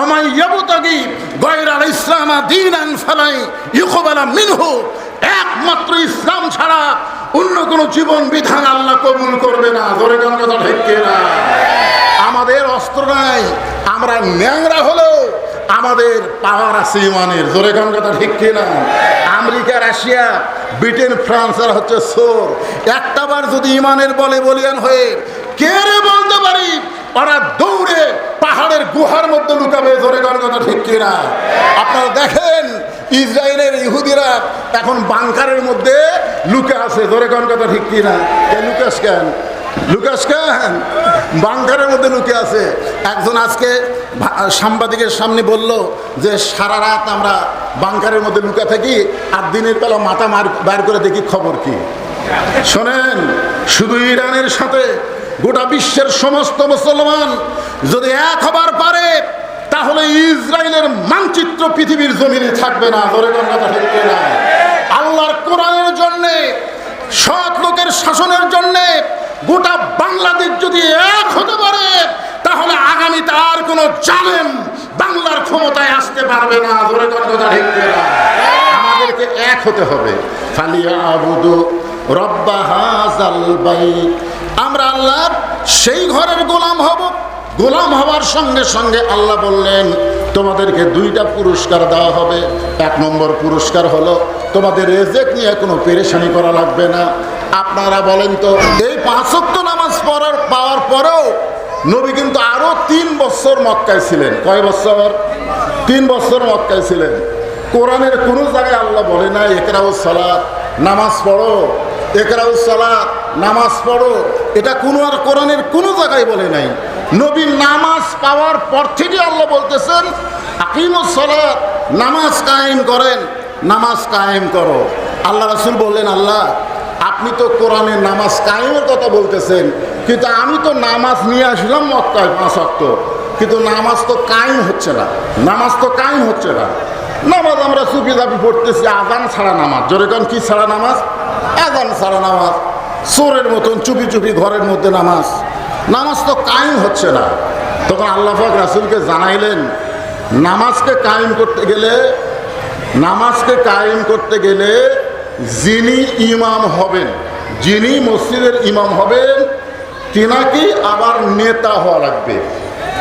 অমাই ইয়াবতাগি গয়রাল ইসলামা দীনান ফালাই ইউকবালা মিনহু। একমাত্র ইসলাম ছাড়া অন্য কোনো জীবন বিধান আল্লাহ কবুল করবে না। ধরে কোন কথা ঠিক না আমাদের অস্ত্র নাই, আমরা ন্যাংরা হলেও আমাদের পাওয়ার আছে ইমানের। জোরে কোন কথা ঠিক কিনা? আমেরিকা, রাশিয়া, ব্রিটেন, ফ্রান্স আর হচ্ছে সোর। একটাবার যদি ইমানের বলে বলিয়ান হয়ে, কে রে বলতে পারি? ওরা দৌড়ে পাহাড়ের গুহার মধ্যে লুকাবে, জোরে কোন কথা ঠিক কিনা? আপনারা দেখেন, ইসরায়েলের ইহুদিরা এখন বাংকারের মধ্যে লুকে আছে, জোরে কোন কথা ঠিক কিনা? লুকাস কেন? লুকাস খান বাংকারের মধ্যে লুকে আছে। একজন আজকে সাংবাদিকের সামনে বলল যে, সারা রাত আমরা বাংকারের মধ্যে লুকা থাকি আর দিনের বেলা মাথা মার বার করে দেখি খবর কি। শোনেন, শুধু ইরানের সাথে গোটা বিশ্বের সমস্ত মুসলমান যদি এক হবার পারে, তাহলে ইসরায়েলের মানচিত্র পৃথিবীর জমিনে থাকবে না। ধরে ঠিক না আল্লাহর কোরআনের জন্যে, সৎ লোকের শাসনের জন্যে গোটা বাংলাদেশ যদি এক হতে পারে, তাহলে আগামীতে আর কোনো জালেম বাংলার ক্ষমতায় আসতে পারবে না। ধরে কথা না আমাদেরকে এক হতে হবে। ফালিয়া আবুদু রব্বা হাজাল আমরা আল্লাহর সেই ঘরের গোলাম হব। গোলাম হওয়ার সঙ্গে সঙ্গে আল্লাহ বললেন, তোমাদেরকে দুইটা পুরস্কার দেওয়া হবে। এক নম্বর পুরস্কার হলো, তোমাদের রেজেক নিয়ে কোনো পেরেশানি করা লাগবে না। আপনারা বলেন তো, এই পাঁচক্ত নামাজ পড়ার পাওয়ার পরেও নবী কিন্তু আরও তিন বছর মক্কায় ছিলেন। কয় বছর? তিন বছর মক্কায় ছিলেন। কোরআনের কোনো জায়গায় আল্লাহ বলে না একরাউ সালাত, নামাজ পড়ো একরাউ সালাত। নামাজ পড়ো। এটা কোনো আর কোরআনের কোনো জায়গায় বলে নাই। নবী নামাজ পাওয়ার পর থেকে আল্লাহ বলতেছেন নামাজ কায়েম করেন, নামাজ কায়েম করো। আল্লাহ রাসূল বললেন, আল্লাহ, আপনি তো কোরআনের নামাজ কায়েমের কথা বলতেছেন, কিন্তু আমি তো নামাজ নিয়ে আসলাম মক্কায় পাঁচ অক্ট কিন্তু নামাজ তো কায়েম হচ্ছে না। নামাজ তো কায়েম হচ্ছে না। নামাজ আমরা দাপি পড়তেছি আজান ছাড়া নামাজ। জোরেকান কি ছাড়া নামাজ? আজান ছাড়া নামাজ। চোরের মতন চুপি চুপি ঘরের মধ্যে নামাজ। নামাজ তো কায়েম হচ্ছে না। তখন আল্লাহ পাক রাসুলকে জানাইলেন, নামাজকে কায়েম করতে গেলে, নামাজকে কায়েম করতে গেলে যিনি ইমাম হবেন, যিনি মসজিদের ইমাম হবেন তিনাকে আবার নেতা হওয়া লাগবে।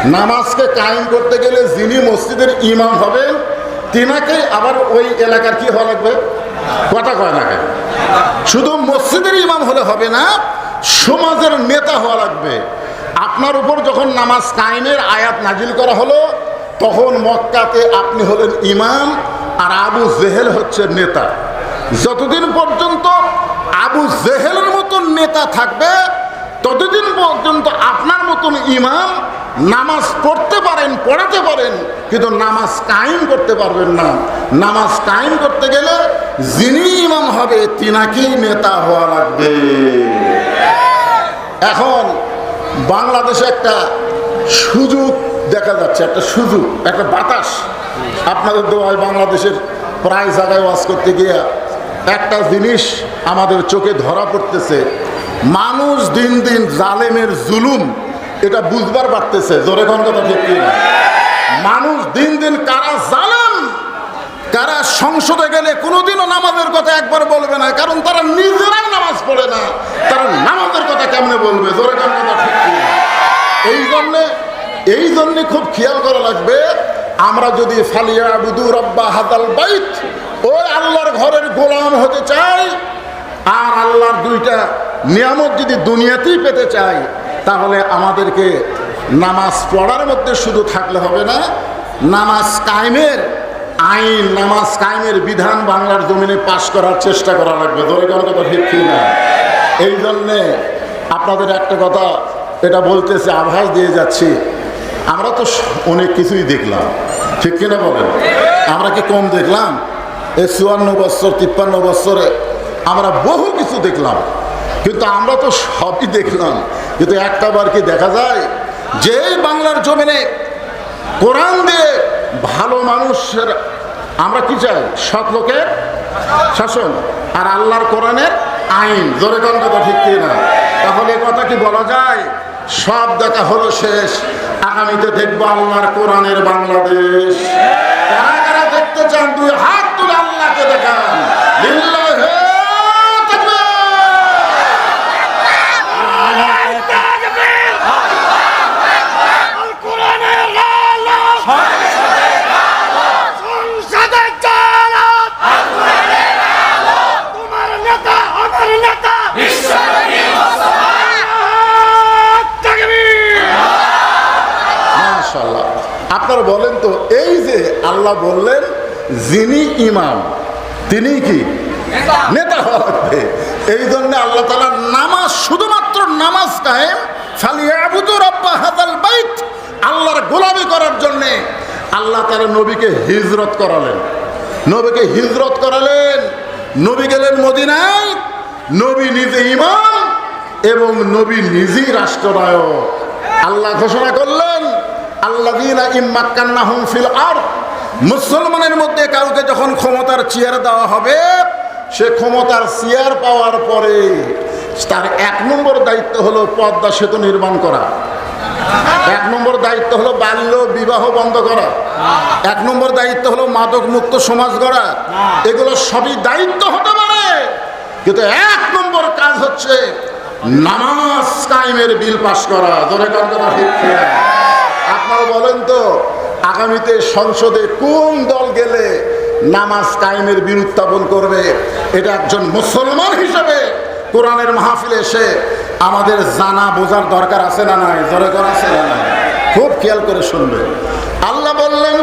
নামাজকে কায়েম করতে গেলে যিনি মসজিদের ইমাম হবেন তিনাকে আবার ওই এলাকার কি হওয়া লাগবে? কথা কয় না কেন? শুধু মসজিদের ইমাম হলে হবে না, সমাজের নেতা হওয়া লাগবে। আপনার উপর যখন নামাজ কায়েমের আয়াত নাজিল করা হলো, তখন মক্কাতে আপনি হলেন ইমাম আর আবু জেহেল হচ্ছে নেতা। যতদিন পর্যন্ত আবু জেহেলের মতো নেতা থাকবে ততদিন পর্যন্ত আপনার মতন ইমাম নামাজ পড়তে পারেন, পড়াতে পারেন, কিন্তু নামাজ কায়েম করতে পারবেন না। নামাজ কায়েম করতে গেলে যিনি ইমাম হবে, তিনাকেই নেতা হওয়া লাগবে। এখন বাংলাদেশে একটা সুযোগ দেখা যাচ্ছে, একটা সুযোগ, একটা বাতাস। আপনাদের দোয়ায় বাংলাদেশের প্রায় জায়গায় ওয়াজ করতে গিয়ে একটা জিনিস আমাদের চোখে ধরা পড়তেছে। মানুষ দিন দিন জালেমের জুলুম, এটা বুঝবার পারতেছে, জোরে কোন কথা ঠিক? মানুষ দিন দিন কারা জালেম, কারা সংসদে গেলে কোনোদিনও নামাজের কথা একবার বলবে না, কারণ তারা নিজেরাই নামাজ পড়ে না তারা নামাজের কথা কেমনে বলবে, জোরে কোন কথা ঠিক? এই জন্যে এই জন্যে খুব খেয়াল করা লাগবে, আমরা যদি ফালিয়া আবুদু রব্বা হাদাল বাইত, ওই আল্লাহর ঘরের গোলাম হতে চাই, আর আল্লাহর দুইটা নিয়ামত যদি দুনিয়াতেই পেতে চাই, তাহলে আমাদেরকে নামাজ পড়ার মধ্যে শুধু থাকলে হবে না, নামাজ কায়েমের আইন, নামাজ কায়েমের বিধান বাংলার জমিনে পাশ করার চেষ্টা করা লাগবে। ধরে কোন কথা ঠিক না? এই জন্যে আপনাদের একটা কথা এটা বলতেছে, আভাস দিয়ে যাচ্ছি। আমরা তো অনেক কিছুই দেখলাম। ঠিক কিনা বলেন? আমরা কি কম দেখলাম? এই চুয়ান্ন বছর, তিপ্পান্ন বছরে আমরা বহু কিছু দেখলাম। কিন্তু আমরা তো সবই দেখলাম, কিন্তু একটা বার কি দেখা যায়? যে বাংলার জমিনে কোরআন দিয়ে ভালো মানুষের, আমরা কি চাই? সৎ লোকের শাসন আর আল্লাহর কোরআনের আইন। জোরে কোন কথা ঠিক কি না তাহলে কথা কি বলা যায়? সব দেখা হলো শেষ। আগামীতে দেখব আল্লাহর কোরআনের বাংলাদেশ। দেখতে চান দুই হাত? বলেন তো এই যে আল্লাহ বললেন যিনি ইমাম তিনি কি? নেতা। লাগবে এই জন্য আল্লাহ তালা নামাজ শুধুমাত্র নামাজ বাইত আল্লাহর গোলামি করার জন্য আল্লাহ তাআলা নবীকে হিজরত করালেন। নবীকে হিজরত করালেন। নবী গেলেন মদিনায় নবী নিজে ইমাম এবং নবী নিজেই রাষ্ট্রনায়ক। আল্লাহ ঘোষণা করলেন আরদ, মুসলমানের মধ্যে কাউকে যখন ক্ষমতার চেয়ার দেওয়া হবে, সে ক্ষমতার চেয়ার পাওয়ার পরে তার এক নম্বর দায়িত্ব হলো পদ্মা সেতু নির্মাণ করা। এক নম্বর দায়িত্ব হলো বাল্য বিবাহ বন্ধ করা। এক নম্বর দায়িত্ব হলো মাদক মুক্ত সমাজ গড়া। এগুলো সবই দায়িত্ব হতে পারে, কিন্তু এক নম্বর কাজ হচ্ছে নামাজ কায়েমের বিল পাশ করা। ধরে কথা? আপনারা বলেন তো, আগামীতে সংসদে কোন দল গেলে নামাজ কায়েমের বিল উত্থাপন করবে? এটা একজন মুসলমান হিসেবে কোরআনের মাহফিলে এসে আমাদের জানা বোঝার দরকার আছে না নাই? দরকার আছে না নাই? খুব খেয়াল করে শুনবে। আল্লাহ বললেন,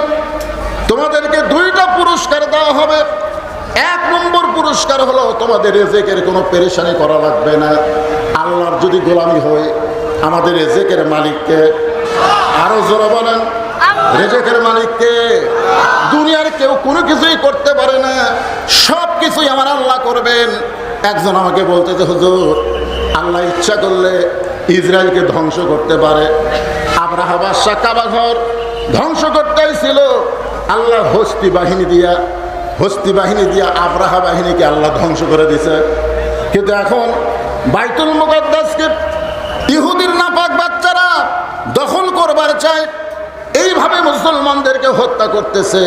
তোমাদেরকে দুইটা পুরস্কার দেওয়া হবে। এক নম্বর পুরস্কার হলো তোমাদের রেজেকের কোনো পেরেশানি করা লাগবে না। আল্লাহর যদি গোলামি হয়, আমাদের রেজেকের মালিককে আরও জোরে বলেন। রেজেকের মালিককে দুনিয়ার কেউ কোনো কিছুই করতে পারে না। সব কিছুই আমার আল্লাহ করবেন। একজন আমাকে বলতে যে, হুজুর, আল্লাহ ইচ্ছা করলে ইসরায়েলকে ধ্বংস করতে পারে। আব্রাহা ধ্বংস করতেই ছিল। আল্লাহ হস্তি বাহিনী দিয়া, হস্তি বাহিনী দিয়া আব্রাহা বাহিনীকে আল্লাহ ধ্বংস করে দিছে। কিন্তু এখন বাইতুল মুকদ্দাসকে ইহুদির নাপাক করবার চায়, এইভাবে মুসলমানদেরকে হত্যা করতেছে।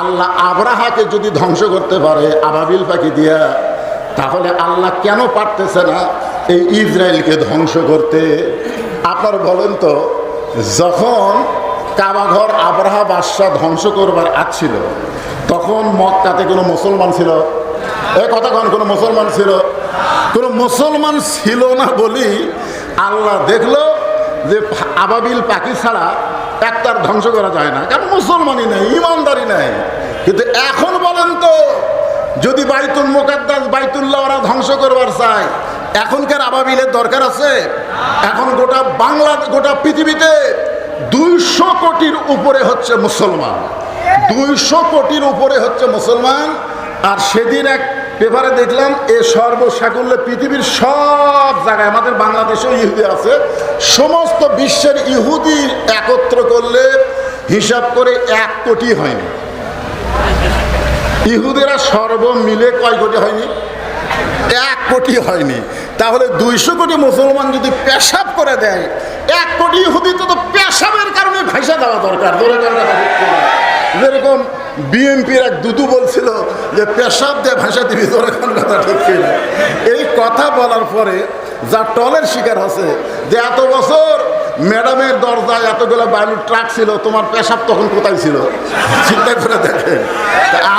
আল্লাহ আবরাহাকে যদি ধ্বংস করতে পারে, আবাবিল পাখি দিয়া, তাহলে আল্লাহ কেন পারতেছে না এই ইসরায়েলকে ধ্বংস করতে? আপনার বলেন তো, যখন কাবাঘর আব্রাহা বাদশাহ ধ্বংস করবার ছিল, তখন মক্কাতে কোনো মুসলমান ছিল? এ কতক্ষণ কোনো মুসলমান ছিল? কোনো মুসলমান ছিল না বলি আল্লাহ দেখল যে আবাবিল পাখি ছাড়া একটার ধ্বংস করা যায় না। কারণ মুসলমানই নেই ইমানদারি নেই। কিন্তু এখন বলেন তো, যদি বাইতুল মোকাদ্দাস, বাইতুল্লাহ ওরা ধ্বংস করবার চায়, এখনকার আবাবিলের দরকার আছে? এখন গোটা বাংলা গোটা পৃথিবীতে দুইশো কোটির উপরে হচ্ছে মুসলমান। দুইশো কোটির উপরে হচ্ছে মুসলমান, আর সেদিন এক পেপারে দেখলাম এ সর্বসাকুল্যে পৃথিবীর সব জায়গায়, আমাদের বাংলাদেশেও ইহুদি আছে, সমস্ত বিশ্বের ইহুদি একত্র করলে হিসাব করে এক কোটি হয়নি। ইহুদিরা সর্ব মিলে কয় কোটি হয়নি? এক কোটি হয়নি। তাহলে দুইশো কোটি মুসলমান যদি পেশাব করে দেয়, এক কোটি ইহুদি তো পেশাবের কারণে ভাইসা দেওয়া দরকার। কিনা? যেরকম বিএনপির এক দুদু বলছিল যে, পেশাব দিয়ে ভাষা দিবি ধরে কোন কথা ঠিক কিনা? এই কথা বলার পরে যা টলের শিকার আছে যে এত বছর ম্যাডামের দরজায় এতগুলো বালুর ট্রাক ছিল, তোমার পেশাব তখন কোথায় ছিল? চিন্তা করে দেখেন।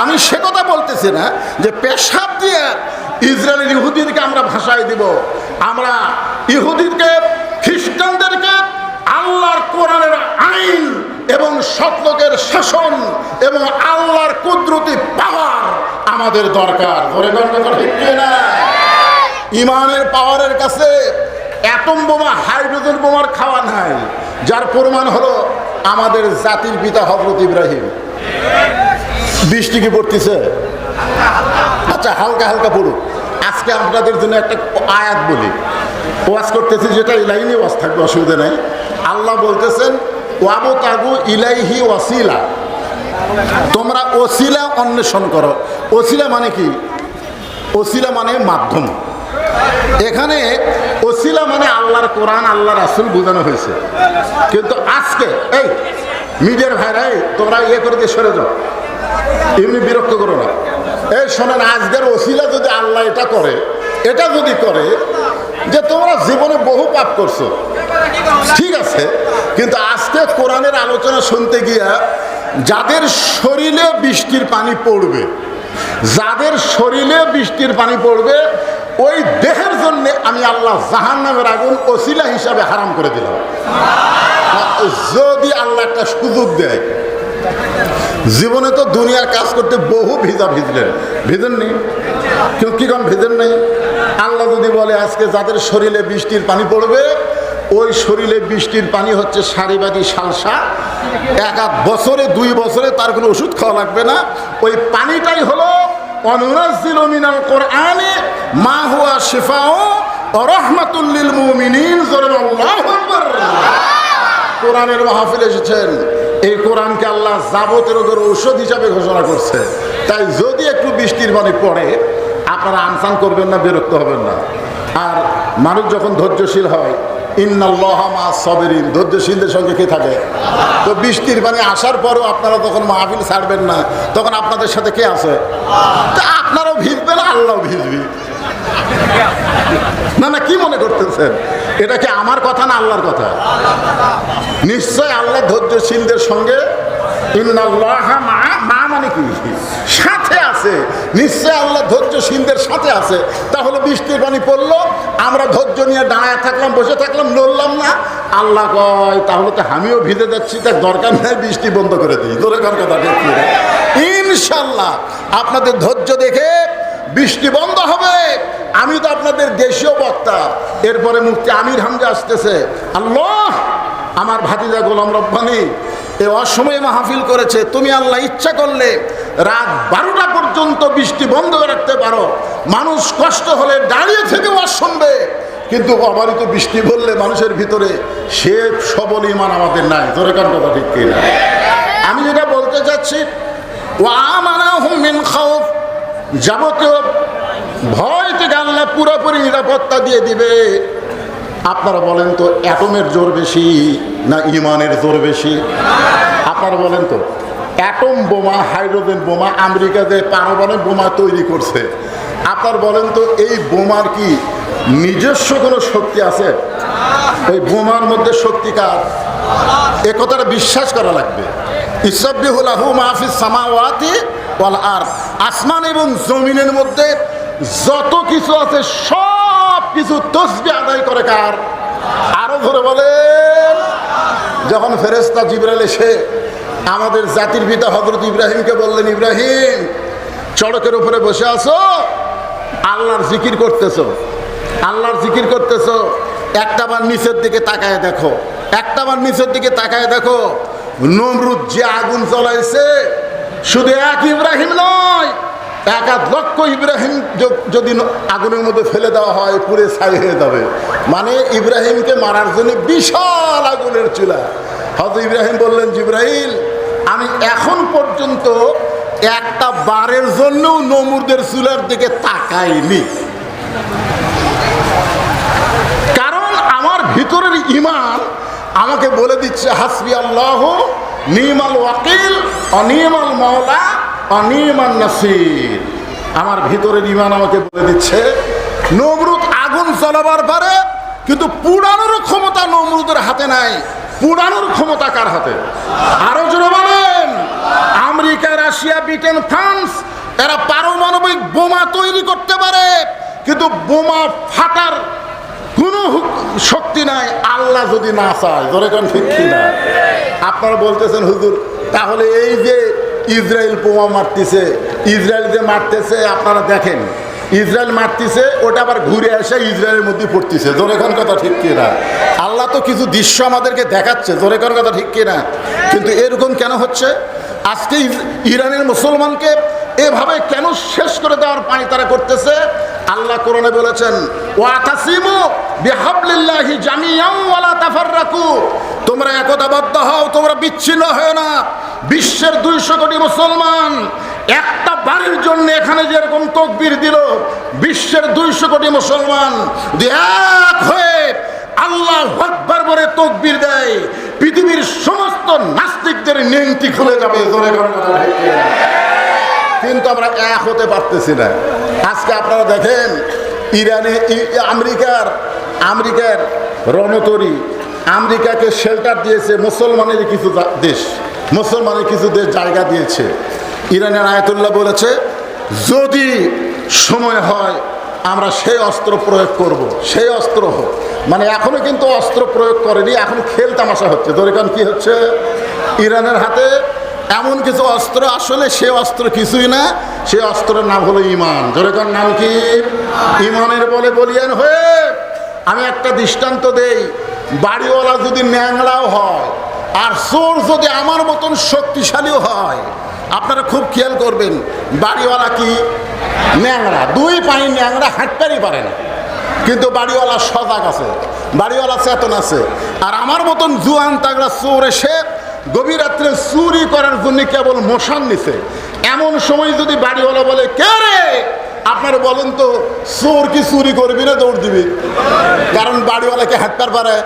আমি সে কথা বলতেছি না যে, পেশাব দিয়ে ইসরায়েলের ইহুদিদেরকে আমরা ভাষায় দিব। আমরা ইহুদিকে খ্রিস্টানদেরকে, আল্লাহর কোরআনের আইন এবং সত্যকের শাসন এবং আল্লাহর কুদরতি পাওয়ার আমাদের দরকার। ধরে না ইমানের পাওয়ারের কাছে অ্যাটম বোমা, হাইড্রোজেন বোমার খাওয়া নাই, যার প্রমাণ হলো আমাদের জাতির পিতা হজরত ইব্রাহিম। বৃষ্টি কি পড়তেছে? আচ্ছা হালকা হালকা পড়ুক। আজকে আপনাদের জন্য একটা আয়াত বলি। ওয়াজ করতেছি যেটা লাইনে ওয়াজ থাকবে, অসুবিধা নাই। আল্লাহ বলতেছেন ওয়াবো ইলাইহি ওয়াসিলা। তোমরা ওসিলা অন্বেষণ করো। ওসিলা মানে কি? ওসিলা মানে মাধ্যম। এখানে ওসিলা মানে আল্লাহর কোরআন আল্লাহ রাসুল বোঝানো হয়েছে। কিন্তু আজকে এই মিডিয়ার ভাইরা এই, তোমরা ইয়ে করে দিয়ে সরে যাও। এমনি বিরক্ত করো না। এই শোনেন আজকের ওসিলা যদি আল্লাহ এটা করে এটা যদি করে যে তোমরা জীবনে বহু পাপ করছ। ঠিক আছে কিন্তু আজকে কোরআনের আলোচনা শুনতে গিয়া যাদের শরীরে বৃষ্টির পানি পড়বে, যাদের শরীরে বৃষ্টির পানি পড়বে, ওই দেহের জন্য আমি আল্লাহ জাহান নামের আগুন ওসিলা হিসাবে হারাম করে দিলাম। যদি আল্লাহ একটা সুযোগ দেয়, জীবনে তো দুনিয়ার কাজ করতে বহু ভিজা ভিজলেন। ভিজেন নেই কেউ কি কম ভিজেন নেই? আল্লাহ যদি বলে আজকে যাদের শরীরে বৃষ্টির পানি পড়বে ওই শরীরে বৃষ্টির পানি হচ্ছে সারিবাদী সালসা এক আধ বছরে, দুই বছরে তার কোনো ওষুধ খাওয়া লাগবে না। ওই পানিটাই হলো অনুরাজিল মিনাল কোরআনে, মা হুয়া শিফাও রহমাতুল্লিল মুমিনিন কোরআনের মাহফিল এসেছেন। এই কোরআনকে আল্লাহ যাবতের ওদের ঔষধ হিসাবে ঘোষণা করছে। তাই যদি একটু বৃষ্টির পানি পড়ে, আপনারা আনসান করবেন না, বিরক্ত হবেন না। আর মানুষ যখন ধৈর্যশীল হয় মাহফিল ছাড়বেন না। ভিজবেন ভিজবি। না না, কি মনে করতেছেন? এটা কি আমার কথা না আল্লাহর কথা? নিশ্চয় আল্লাহ ধৈর্যশীলদের সঙ্গে ইন্নাল্লাহ মা মানে কি? সাথে আছে। নিশ্চয় আল্লাহ ধৈর্যশীলদের সাথে আছে। তাহলে বৃষ্টির পানি পড়ল, আমরা ধৈর্য নিয়ে দাঁড়ায় থাকলাম, বসে থাকলাম, নড়লাম না। আল্লাহ কয়, তাহলে তো আমিও ভিজে যাচ্ছি, তার দরকার নেই, বৃষ্টি বন্ধ করে দিই। তোর কথা ইনশাল্লাহ আপনাদের ধৈর্য দেখে বৃষ্টি বন্ধ হবে। আমি তো আপনাদের দেশীয় বক্তা। এরপরে মুক্তি আমির হামজা আসতেছে, আল্লাহ, আমার ভাতিজা গোলাম রব্বানি এ অসময়ে মাহফিল করেছে, তুমি আল্লাহ ইচ্ছা করলে রাত বারোটা পর্যন্ত বৃষ্টি বন্ধ রাখতে পারো। মানুষ কষ্ট হলে দাঁড়িয়ে থেকে ওয়াজ শুনবে কিন্তু অবারিত বৃষ্টি বললে মানুষের ভিতরে সে সবল ইমান আমাদের নাই। তোরে কার কথা ঠিক কিনা? আমি যেটা বলতে চাচ্ছি ও মিন খাউফ। যাবতীয় ভয় থেকে আল্লাহ পুরোপুরি নিরাপত্তা দিয়ে দিবে। আপনারা বলেন তো, অ্যাটমের জোর বেশি না ইমানের জোর বেশি? আপনারা বলেন তো, অ্যাটম বোমা, হাইড্রোজেন বোমা আমেরিকাতে পারমাণবিক বোমা তৈরি করছে, আপনার বলেন তো, এই বোমার কি নিজস্ব কোনো শক্তি আছে? ওই বোমার মধ্যে শক্তি কার? এ কথাটা বিশ্বাস করা লাগবে। আসমান এবং জমিনের মধ্যে যত কিছু আছে, সব কিছু তসবি আদায় করে কার? আরও ধরে বলেন, যখন ফেরেস্তা জিব্রাইল এসে আমাদের জাতির পিতা হজরত ইব্রাহিমকে বললেন, ইব্রাহিম, চড়কের উপরে বসে আছো? আল্লাহর জিকির করতেছো। আল্লাহর জিকির করতেছো। একটা বার নিচের দিকে তাকায় দেখো। একটা বার নিচের দিকে তাকায় দেখো, নমরুদ যে আগুন জ্বলাইছে, শুধু এক ইব্রাহিম নয় এক আধ লক্ষ ইব্রাহিম যদি আগুনের মধ্যে ফেলে দেওয়া হয় পুরে ছাই হয়ে যাবে। মানে ইব্রাহিমকে মারার জন্য বিশাল আগুনের চুলা। হয়তো ইব্রাহিম বললেন জিব্রাহিল আমি এখন পর্যন্ত একটা বারের জন্যও নমুরদের চুলার দিকে তাকাইনি। কারণ আমার ভিতরের ইমান আমাকে বলে দিচ্ছে, হাসবি আল্লাহ, নিমাল ওয়াকিল, অনিমাল মাওলা অনিমান নাসির। আমার ভিতরের ইমান আমাকে বলে দিচ্ছে, নমরুদ আগুন জ্বলাবার পারে কিন্তু পুরানোর ক্ষমতা নমরুদের হাতে নাই। পুরানোর ক্ষমতা কার হাতে? আরও জোরে বলেন। আমেরিকা, রাশিয়া, ব্রিটেন, ফ্রান্স, এরা পারমাণবিক বোমা তৈরি করতে পারে, কিন্তু বোমা ফাটার কোনো শক্তি নাই। আল্লাহ যদি না চায় ধরে কোন ঠিক কি না আপনারা বলতেছেন, হুজুর, তাহলে এই যে ইসরায়েল বোমা মারতেছে, ইসরায়েল যে মারতেছে, আপনারা দেখেন। ইসরায়েল মারতেছে, ওটা আবার ঘুরে এসে ইসরায়েলের মধ্যে পড়তেছে। জোরে কোন কথা ঠিক কিনা? আল্লাহ তো কিছু দৃশ্য আমাদেরকে দেখাচ্ছে, জোরে কোন কথা ঠিক কিনা? কিন্তু এরকম কেন হচ্ছে? আজকে ইরানের মুসলমানকে এভাবে কেন শেষ করে দেওয়ার পানি তারা করতেছে? আল্লাহ কোরআনে বলেছেন ওয়াতাসিমু বিহাবলিল্লাহি জামিয়ান ওয়ালা তাফাররাকু। তোমরা একতাবদ্ধ হও, তোমরা বিচ্ছিন্ন হও না বিশ্বের দুইশো কোটি মুসলমান একটা বাড়ির জন্য এখানে যেরকম তকবির দিল, বিশ্বের দুইশো কোটি মুসলমান এক হয়ে আল্লাহ আকবার বলে তকবির দেয়, পৃথিবীর সমস্ত নাস্তিকদের নেংটি খুলে যাবে? কিন্তু আমরা এক হতে পারতেছি না আজকে আপনারা দেখেন, ইরানে আমেরিকার আমেরিকার রণতরী আমেরিকাকে শেল্টার দিয়েছে মুসলমানের কিছু দেশ, মুসলমানের কিছু দেশ জায়গা দিয়েছে। ইরানের আয়াতুল্লাহ বলেছে, যদি সময় হয়, আমরা সেই অস্ত্র প্রয়োগ করব, সেই অস্ত্র হোক। মানে এখনও কিন্তু অস্ত্র প্রয়োগ করেনি, এখন খেল তামাশা হচ্ছে। দরিকান কী হচ্ছে? ইরানের হাতে এমন কিছু অস্ত্র, আসলে সে অস্ত্র কিছুই না, সে অস্ত্রের নাম হলো ইমান। জোরেকার নাম কি? ইমানের বলে বলিয়ান হয়ে আমি একটা দৃষ্টান্ত দেই বাড়িওয়ালা যদি ন্যাংড়াও হয়, আর চোর যদি আমার মতন শক্তিশালীও হয়, আপনারা খুব খেয়াল করবেন, বাড়িওয়ালা কি ন্যাংড়া? দুই পানি ন্যাংড়া হাঁটতেই পারে না। কিন্তু বাড়িওয়ালা সজাগ আছে, বাড়িওয়ালা চেতন আছে। আর আমার মতন জুয়ান, তাগড়া, চোর এসে গভীর রাত্রে চুরি করার জন্য কেবল মশান নিছে। এমন সময় যদি বাড়িওয়ালা বলে, কে রে? আপনারা বলেন তো, চোর কি চুরি করবি না দৌড় দিবি? কারণ বাড়িওয়ালাকে হাঁটতে পারে।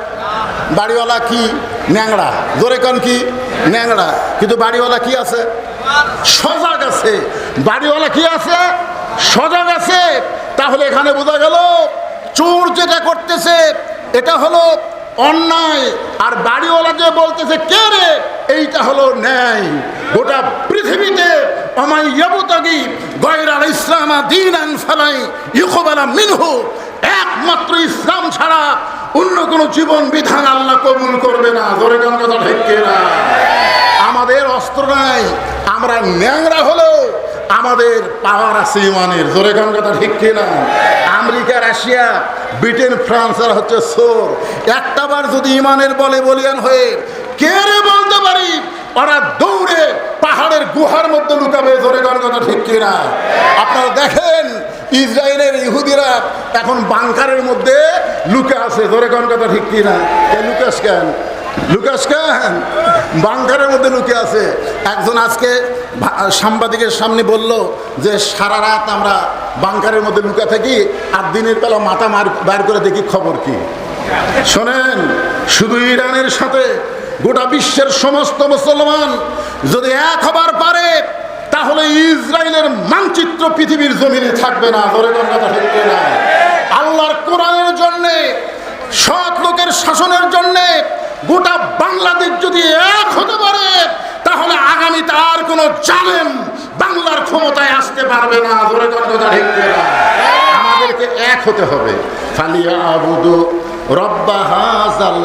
বাড়িওয়ালা কি? ন্যাংড়া। জোরে কান কি? ন্যাংড়া। কিন্তু বাড়িওয়ালা কি আছে? সজাগ আছে। বাড়িওয়ালা কি আছে? সজাগ আছে। তাহলে এখানে বোঝা গেল, চোর যেটা করতেছে, এটা হলো অন্যায় আর বাড়িওয়ালা যে বলতেছে, কে রে? এইটা হলো ন্যায়। গোটা পৃথিবীতে আমায় ইয়াবতাগি গয়রাল ইসলামা দিনান ফালাই ইউকবালা মিনহু। একমাত্র ইসলাম ছাড়া অন্য কোনো জীবন বিধান আল্লাহ কবুল করবে না। ধরে গান আমাদের অস্ত্র নাই, আমরা ন্যাংরা হলেও আমাদের পাওয়ার আছে ইমানের। জোরে গান কথা ঠিক কিনা? আমেরিকা, রাশিয়া, ব্রিটেন, ফ্রান্স আর হচ্ছে সোর। একটাবার যদি ইমানের বলে বলিয়ান হয়ে কে রে বলতে পারি? ওরা দৌড়ে পাহাড়ের গুহার মধ্যে লুকাবে, জোরে কথা ঠিক কিনা? আপনারা দেখেন, ইসরায়েলের ইহুদিরা এখন বাংকারের মধ্যে লুকে আছে, জোরে কথা ঠিক কিনা? লুকাস কেন? লুকাস কেন বাংকারের মধ্যে লুকে আছে। একজন আজকে সাংবাদিকের সামনে বলল যে, সারা রাত আমরা বাংকারের মধ্যে লুকা থাকি আর দিনের বেলা মাথা মার বার করে দেখি খবর কি। শোনেন, শুধু ইরানের সাথে গোটা বিশ্বের সমস্ত মুসলমান যদি এক হবার পারে, তাহলে ইসরায়েলের মানচিত্র পৃথিবীর জমিনে থাকবে না। ধরে ঠিক না আল্লাহর কোরআনের জন্যে, সৎ লোকের শাসনের জন্যে গোটা বাংলাদেশ যদি এক হতে পারে, তাহলে আগামীতে আর কোনো জালেম বাংলার ক্ষমতায় আসতে পারবে না। ধরে কথা আমাদেরকে এক হতে হবে। ফালিয়া আবুদু রব্বা হাজাল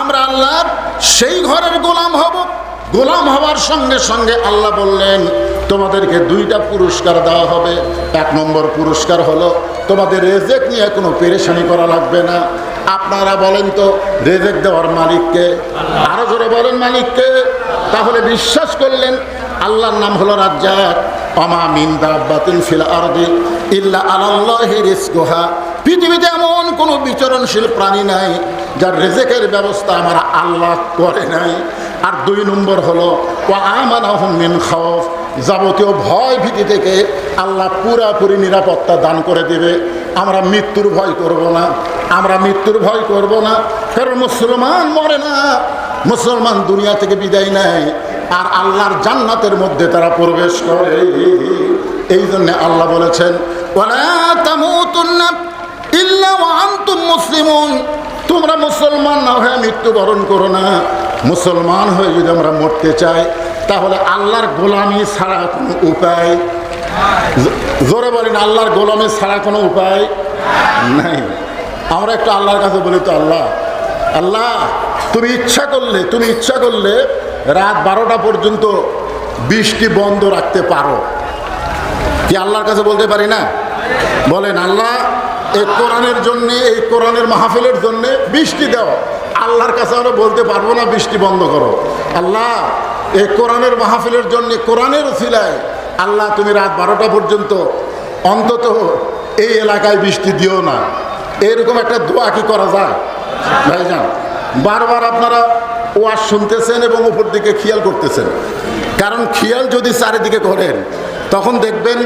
আমরা আল্লাহর সেই ঘরের গোলাম হব। গোলাম হওয়ার সঙ্গে সঙ্গে আল্লাহ বললেন, তোমাদেরকে দুইটা পুরস্কার দেওয়া হবে। এক নম্বর পুরস্কার হলো, তোমাদের রেজেক নিয়ে কোনো পেরেশানি করা লাগবে না। আপনারা বলেন তো রেজেক দেওয়ার মালিককে? আরও জোরে বলেন মালিককে। তাহলে বিশ্বাস করলেন, আল্লাহর নাম হলো রাজ্জাক। অমা মিন্দা দাব্বাতিন ফিল আরদি ইল্লা আলাল্লাহি রিজকুহা। পৃথিবীতে এমন কোনো বিচরণশীল প্রাণী নাই, যার রেজেকের ব্যবস্থা আমার আল্লাহ করে নাই। আর দুই নম্বর হলো ও আমানাহুম মিন খাওফ। যাবতীয় ভয় ভীতি থেকে আল্লাহ পুরাপুরি নিরাপত্তা দান করে দেবে। আমরা মৃত্যুর ভয় করব না। আমরা মৃত্যুর ভয় করব না। কারণ মুসলমান মরে না। মুসলমান দুনিয়া থেকে বিদায় নেয়। আর আল্লাহর জান্নাতের মধ্যে তারা প্রবেশ করে। এই জন্য আল্লাহ বলেছেন তোমরা মুসলমান না হয়ে মৃত্যুবরণ করো না। মুসলমান হয়ে যদি আমরা মরতে চাই, তাহলে আল্লাহর গোলামি ছাড়া কোনো উপায় জোরে বলেন, আল্লাহর গোলামি ছাড়া কোনো উপায় নাই। আমরা একটু আল্লাহর কাছে বলি তো, আল্লাহ আল্লাহ, তুমি ইচ্ছা করলে, তুমি ইচ্ছা করলে রাত বারোটা পর্যন্ত বৃষ্টি বন্ধ রাখতে পারো। কি আল্লাহর কাছে বলতে পারি না? বলেন, আল্লাহ এই কোরআনের জন্য, এই কোরআনের মাহফিলের জন্য বৃষ্টি দাও। আল্লাহর কাছে আমরা বলতে পারব না, বৃষ্টি বন্ধ করো। আল্লাহ এই কোরআনের মাহফিলের জন্য, কোরআনের সিলায় আল্লাহ, তুমি রাত বারোটা পর্যন্ত অন্তত এই এলাকায় বৃষ্টি দিও না। এরকম একটা দোয়া কি করা যায়? ভাইজান, বারবার আপনারা ওয়াজ শুনতেছেন এবং উপর দিকে খেয়াল করতেছেন। কারণ খেয়াল যদি চারিদিকে করেন, তখন দেখবেন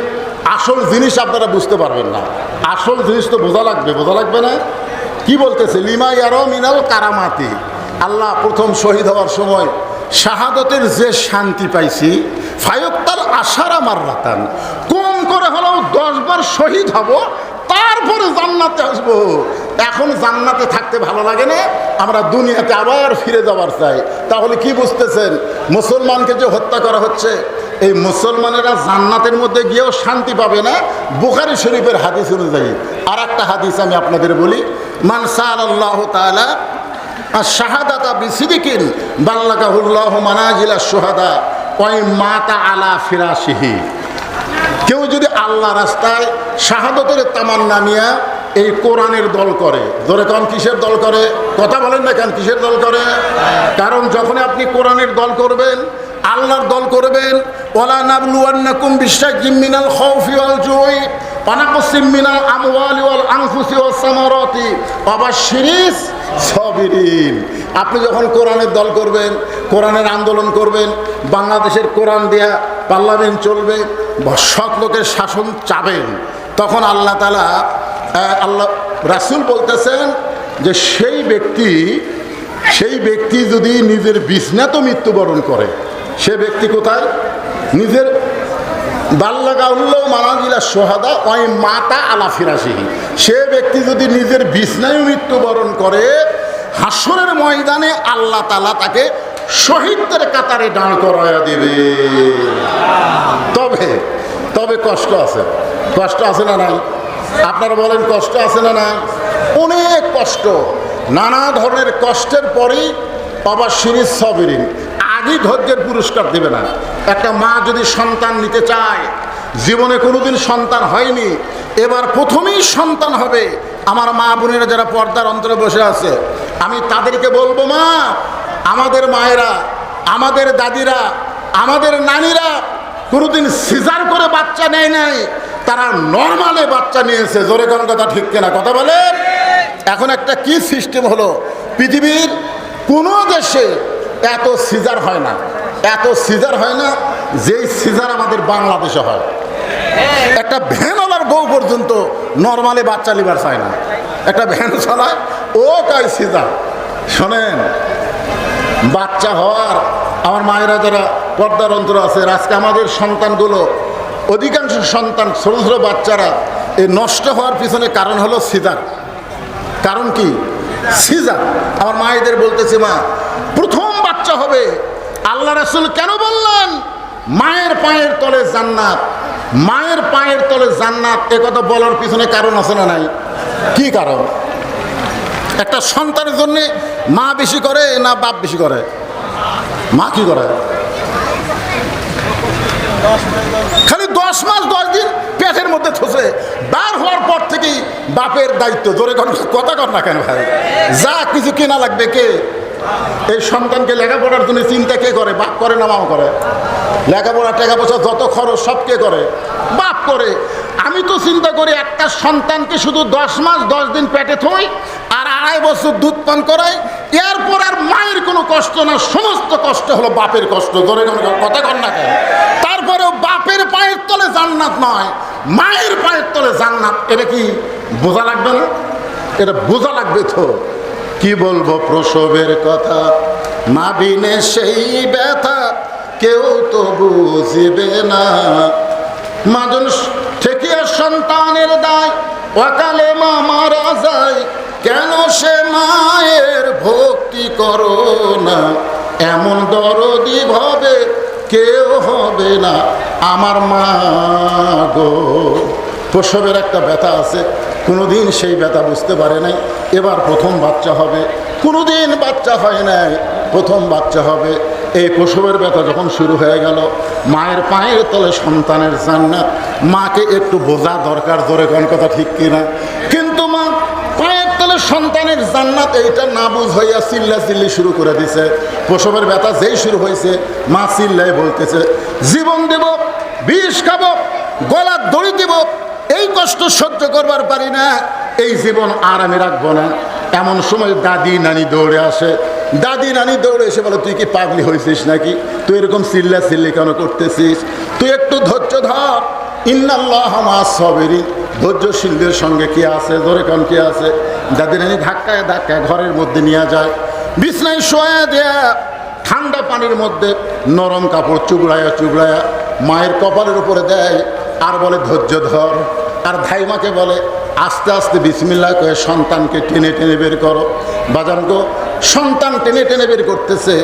আসল জিনিস আপনারা বুঝতে পারবেন না। আসল জিনিস তো বোঝা লাগবে বোঝা লাগবে না? কি বলতেছে? লিমা ইয়ারো মিনাল কারামাতি। আল্লাহ প্রথম শহীদ হওয়ার সময় শাহাদতের যে শান্তি পাইছি, ফায়ক্তাল আশার আমার রাতান কম করে হলেও দশবার শহীদ হব তারপরে জান্নাতে আসব। এখন জান্নাতে থাকতে ভালো লাগে না, আমরা দুনিয়াতে আবার ফিরে যাওয়ার চাই। তাহলে কি বুঝতেছেন? মুসলমানকে যে হত্যা করা হচ্ছে, এই মুসলমানেরা জান্নাতের মধ্যে গিয়েও শান্তি পাবে না। বুখারি শরীফের হাদিস অনুযায়ী। আর একটা হাদিস আমি আপনাদের বলি মানসার আল্লাহ তালা আর শাহাদাতা বিসিদিকিন বাল্লাকাহুল্লাহ মানাজিলা সোহাদা ওই মাতা আলা ফিরাসিহি কেউ যদি আল্লাহ রাস্তায় শাহাদতের তামান্না নিয়ে এই কোরআনের দল করে ধরে কন কিসের দল করে? কথা বলেন না কেন কিসের দল করে? কারণ যখন আপনি কোরআনের দল করবেন, আল্লাহর দল করবেন ওলা নাবলুয়ান্নাকুম বিশাকিম মিনাল খাউফি ওয়াল জুই পানাকুসিম মিনাল আমওয়ালি ওয়াল আনফুসি ওয়াস সাবিরিন। আপনি যখন কোরআনের দল করবেন, কোরআনের আন্দোলন করবেন, বাংলাদেশের কোরআন দেয়া পার্লামেন্ট চলবে সৎ লোকের শাসন চাবেন, তখন আল্লাহ তালা আল্লাহ রাসুল বলতেছেন যে সেই ব্যক্তি সেই ব্যক্তি যদি নিজের বিছনাতে মৃত্যুবরণ করে, সে ব্যক্তি কোথায়? নিজের বাল্লাগাউল্লাহ মানাজিলা সোহাদা ওই মাতা আলা ফিরাসিহি সে ব্যক্তি যদি নিজের বিছনায় মৃত্যুবরণ করে, হাসরের ময়দানে আল্লাহ তালা তাকে শহীদদের কাতারে দাঁড় করাইয়া দেবে। তবে তবে কষ্ট আছে। কষ্ট আছে না নাই? আপনারা বলেন, কষ্ট আছে না নাই? অনেক কষ্ট। নানা ধরনের কষ্টের পরেই বাবা সিরিজ সবেরিন। আগেই ধৈর্যের পুরস্কার দেবে না। একটা মা যদি সন্তান নিতে চায়, জীবনে কোনোদিন সন্তান হয়নি, এবার প্রথমেই সন্তান হবে। আমার মা বোনেরা যারা পর্দার অন্তরে বসে আছে, আমি তাদেরকে বলব, মা আমাদের মায়েরা, আমাদের দাদিরা, আমাদের নানিরা কোনোদিন সিজার করে বাচ্চা নেয় নাই। তারা নর্মালে বাচ্চা নিয়েছে। জোরে কোনো কথা ঠিক কেনা কথা বলেন এখন একটা কি সিস্টেম হলো? পৃথিবীর কোনো দেশে এত সিজার হয় না। এত সিজার হয় না যেই সিজার আমাদের বাংলাদেশে হয়। একটা ভ্যানওয়ালার বউ পর্যন্ত নর্মালি বাচ্চা লিবার চায় না। একটা ভ্যান চালায়, ও কয় সিজার। শোনেন বাচ্চা হওয়ার, আমার মায়েরা যারা পর্দার অন্তর আছে আজকে আমাদের সন্তানগুলো, অধিকাংশ সন্তান, ছোটো ছোটো বাচ্চারা, এই নষ্ট হওয়ার পিছনে কারণ হলো সিজার। কারণ কি? সিজার। আমার মায়েদের বলতেছে, মা, প্রথম বাচ্চা হবে। আল্লাহ রাসুল কেন বললেন, মায়ের পায়ের তলে জান্নাত, মায়ের পায়ের তলে জান্নাত, এ কথা বলার পিছনে কারণ আছে না নাই? কি কারণ? একটা সন্তানের জন্য মা বেশি করে না বাপ বেশি করে? মা কি করে? খালি দশ মাস দশ দিন পেটের মধ্যে থসে বার হওয়ার পর থেকেই বাপের দায়িত্ব। জোরে কথা কর না কেন ভাই? যা কিছু কেনা লাগবে কে? এই সন্তানকে লেখাপড়ার জন্য চিন্তা কে করে? বাপ করে না মাও করে? লেখাপড়া টাকা পয়সা, যত খরচ, সব কে করে? বাপ করে। আমি তো চিন্তা করি একটা সন্তানকে শুধু দশ মাস, দশ দিন পেটে থই আর আড়াই বছর দুধ পান করাই। এরপর আর মায়ের কোনো কষ্ট না, সমস্ত কষ্ট হলো বাপের কষ্ট। ধরে কথা কর না কেন? তারপরেও বাপের পায়ের তলে জান্নাত নয়, মায়ের পায়ের তলে জান্নাত। এটা কি বোঝা লাগবে না? এটা বোঝা লাগবে তো। কি বলব প্রসবের কথা? মা বিনে সেই ব্যথা, কেউ তো বুঝবে না। মাজন থেকে সন্তানের দায়, অকালে মা মারা যায়, কেন সে মায়ের ভক্তি করো না? এমন দরদি ভাবে কেউ হবে না। আমার মা গো, প্রসবের একটা ব্যথা আছে। কোনোদিন সেই ব্যথা বুঝতে পারে নাই। এবার প্রথম বাচ্চা হবে। কোনোদিন বাচ্চা হয় নাই। প্রথম বাচ্চা হবে। এই প্রসবের ব্যথা যখন শুরু হয়ে গেল, মায়ের পায়ের তলে সন্তানের জান্নাত। মাকে একটু বোঝা দরকার ধরে কোন কথা ঠিক কিনা? কিন্তু মা, পায়ের তলে সন্তানের জান্নাত এইটা না বুঝ হইয়া চিল্লা চিল্লি শুরু করে দিছে। প্রসবের ব্যথা যেই শুরু হয়েছে, মা চিল্লাই বলতেছে, জীবন দেব, বিষ খাব, গলার দড়ি দেব এই কষ্ট সহ্য করবার পারি না, এই জীবন আর আমি রাখব না। এমন সময় দাদি নানি দৌড়ে আসে। দাদি নানি দৌড়ে এসে বলে, তুই কি পাগলি হয়েছিস নাকি? তুই এরকম চিল্লা চিল্লি কেন করতেছিস? তুই একটু ধৈর্য ধর। ইন্নাল্লাহ ধৈর্যশীলদের সঙ্গে কি আছে? ধরে কন কি আছে? দাদি নানি ধাক্কায় ধাক্কায় ঘরের মধ্যে নিয়ে যায়। বিছনায় শোয়া দেয়া, ঠান্ডা পানির মধ্যে নরম কাপড় চুবড়ায়া চুবড়ায়া মায়ের কপালের উপরে দেয় আর বলে, ধৈর্য ধর। আর ধাইমাকে বলে, আস্তে আস্তে বিসমিল্লা করে সন্তানকে টেনে টেনে বের করো। বাজানগো সন্তান টেনে টেনে বের করতেছে,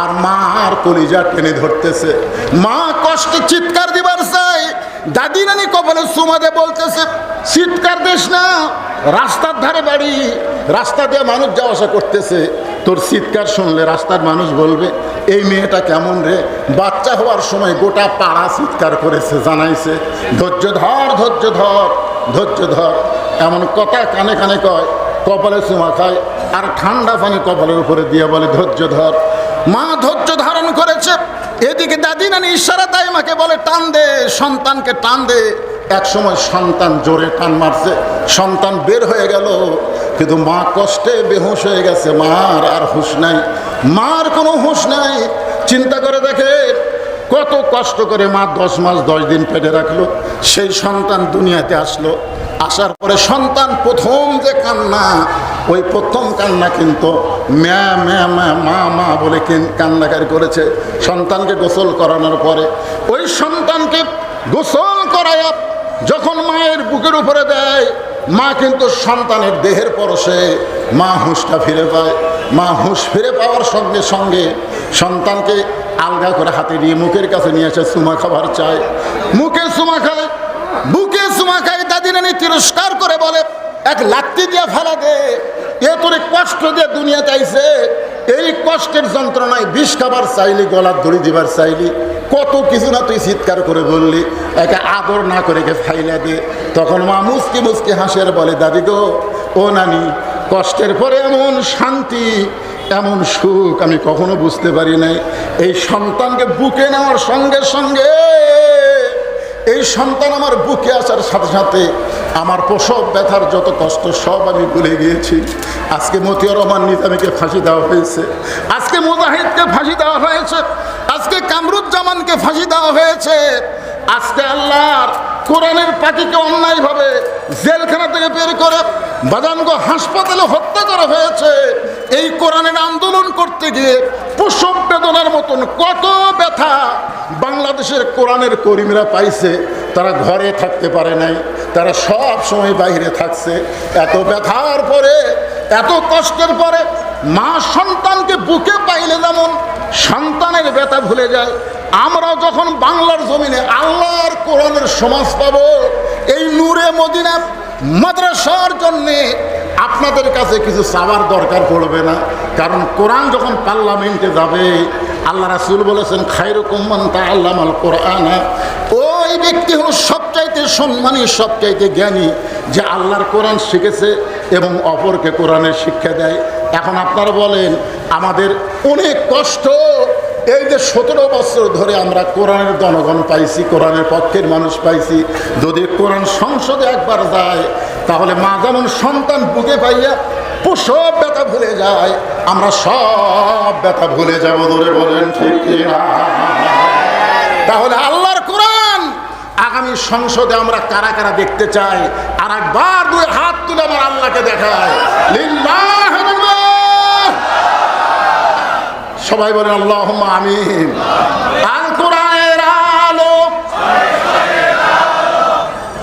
আর মা আর কলিজা টেনে ধরতেছে। মা কষ্টে চিৎকার দিবার চাই দাদি নানি কপালে সুমাদে বলতেছে, চিৎকার দিস না, রাস্তার ধারে বাড়ি, রাস্তা দিয়ে মানুষ যাওয়া আসা করতেছে। তোর চিৎকার শুনলে রাস্তার মানুষ বলবে, এই মেয়েটা কেমন রে? বাচ্চা হওয়ার সময় গোটা পাড়া চিৎকার করেছে, জানাইছে, ধৈর্য ধর ধৈর্য ধর ধৈর্য ধর। এমন কথা কানে কানে কয়, কপালে চুমা খায়, আর ঠান্ডা পানি কপালের উপরে দিয়ে বলে, ধৈর্য ধর। মা ধৈর্য ধারণ করেছে। এদিকে দাদি নানি ইশারা তাই মাকে বলে, টান দে, সন্তানকে টান দে। এক সময় সন্তান জোরে টান মারছে, সন্তান বের হয়ে গেল। কিন্তু মা কষ্টে বেহুশ হয়ে গেছে, মার আর হুঁশ নাই। মার কোনো হুঁশ নাই। চিন্তা করে দেখে কত কষ্ট করে মা দশ মাস, দশ দিন পেটে রাখল। সেই সন্তান দুনিয়াতে আসলো। আসার পরে সন্তান প্রথম যে কান্না, ওই প্রথম কান্না কিন্তু ম্যা ম্যা ম্যা, মা মা বলে কিন- কান্নাকারি করেছে সন্তানকে গোসল করানোর পরে। ওই সন্তানকে গোসল করায় যখন মায়ের বুকের উপরে দেয় মা কিন্তু সন্তানের দেহের পরশে মা হুঁশটা ফিরে পায়। মা হুঁশ ফিরে পাওয়ার সঙ্গে সঙ্গে সন্তানকে আলগা করে হাতে নিয়ে মুখের কাছে নিয়ে এসে চুমা খাবার চায়। মুখে চুমা খায়, বুকে চুমা খায়, দাদি নানি তিরস্কার করে বলে, এক লাত্তি দিয়ে ফেলা দে, এ তোর কষ্ট দিয়ে দুনিয়া চাইছে। এই কষ্টের যন্ত্রণায় বিষ খাবার চাইলি, গলার দড়ি দিবার চাইলি। কত কিছু না তুই চিৎকার করে বললি, একে আদর না করে কে ফাইলা দে। তখন মা মুসকি মুসকি হাসের বলে, দাদি গো, ও নানি, কষ্টের পরে এমন শান্তি, এমন সুখ আমি কখনো বুঝতে পারি নাই। এই সন্তানকে বুকে নেওয়ার সঙ্গে সঙ্গে, এই সন্তান আমার বুকে আসার সাথে সাথে আমার প্রসব ব্যথার যত কষ্ট, সব আমি ভুলে গিয়েছি। আজকে মতিউর রহমান নিজামীকে ফাঁসি দেওয়া হয়েছে। আজকে মুজাহিদকে ফাঁসি দেওয়া হয়েছে। আজকে কামরুজ্জামানকে ফাঁসি দেওয়া হয়েছে। আজকে আল্লাহর কোরআনের পাখিকে অন্যায়ভাবে জেলখানা থেকে বের করে বাদানগো হাসপাতালে হত্যা করা হয়েছে। এই কোরআনের আন্দোলন করতে গিয়ে প্রসব বেদনার মতন কত ব্যথা বাংলাদেশের কোরআনের কর্মীরা পাইছে, তারা ঘরে থাকতে পারে নাই। তারা সব সময় বাইরে থাকছে। এত ব্যথার পরে, এত কষ্টের পরে মা সন্তানকে বুকে পাইলে যেমন সন্তানের ব্যথা ভুলে যায় আমরা যখন বাংলার জমিনে আল্লাহর কোরআনের সমাজ পাব, এই নূরে মদিনা মাদ্রাসার জন্যে আপনাদের কাছে কিছু চাওয়ার দরকার পড়বে না। কারণ কোরআন যখন পার্লামেন্টে যাবে, আল্লাহ রাসুল বলেছেন খাইরুকুম্মান তা আল্লাহ আল কোরআন। ওই ব্যক্তি হলো সবচাইতে সম্মানী, সবচাইতে জ্ঞানী, যে আল্লাহর কোরআন শিখেছে এবং অপরকে কোরআনের শিক্ষা দেয়। এখন আপনারা বলেন, আমাদের অনেক কষ্ট এই যে সতেরো বছর ধরে আমরা কোরআনের জনগণ পাইছি, কোরআনের পক্ষের মানুষ পাইছি, যদি কোরআন সংসদে একবার যায়, তাহলে মা যেমন সন্তান বুকে পাইয়া সব ব্যথা ভুলে যায়, আমরা সব ব্যথা ভুলে যাব, ধরে বলেন ঠিক তাহলে আল্লাহর কোরআন আগামী সংসদে আমরা কারা কারা দেখতে চাই আর একবার দুই হাত তুলে আমার আল্লাহকে দেখায় লিল্লাহ। সবাই বলেন আল্লাহ আমিন। আল কোরআনের আলো।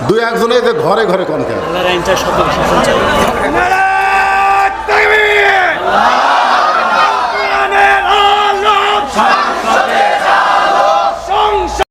দুই একজনে যে ঘরে ঘরে কনকে